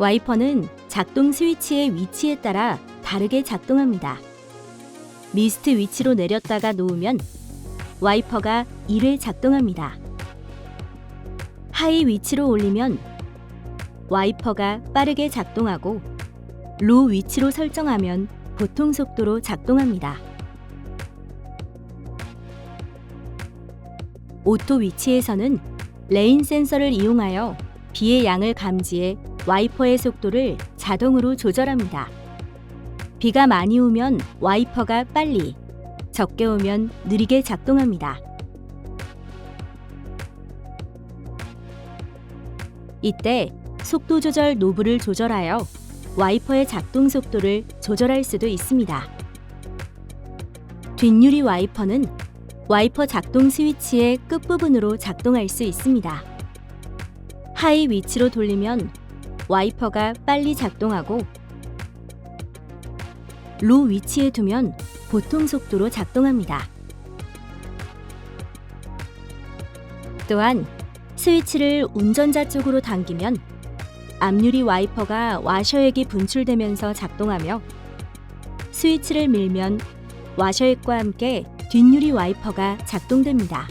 와이퍼는 작동 스위치의 위치에 따라 다르게 작동합니다. 미스트 위치로 내렸다가 놓으면 와이퍼가 1회 작동합니다. 하이 위치로 올리면 와이퍼가 빠르게 작동하고 로 위치로 설정하면 보통 속도로 작동합니다. 오토 위치에서는 레인 센서를 이용하여 비의 양을 감지해 와이퍼의 속도를 자동으로 조절합니다. 비가 많이 오면 와이퍼가 빨리, 적게 오면 느리게 작동합니다. 이때 속도 조절 노브를 조절하여 와이퍼의 작동 속도를 조절할 수도 있습니다. 뒷유리 와이퍼는 와이퍼 작동 스위치의 끝부분으로 작동할 수 있습니다. 하이 위치로 돌리면 와이퍼가 빨리 작동하고 로 위치에 두면 보통 속도로 작동합니다. 또한 스위치를 운전자 쪽으로 당기면 앞유리 와이퍼가 와셔액이 분출되면서 작동하며 스위치를 밀면 와셔액과 함께 뒷유리 와이퍼가 작동됩니다.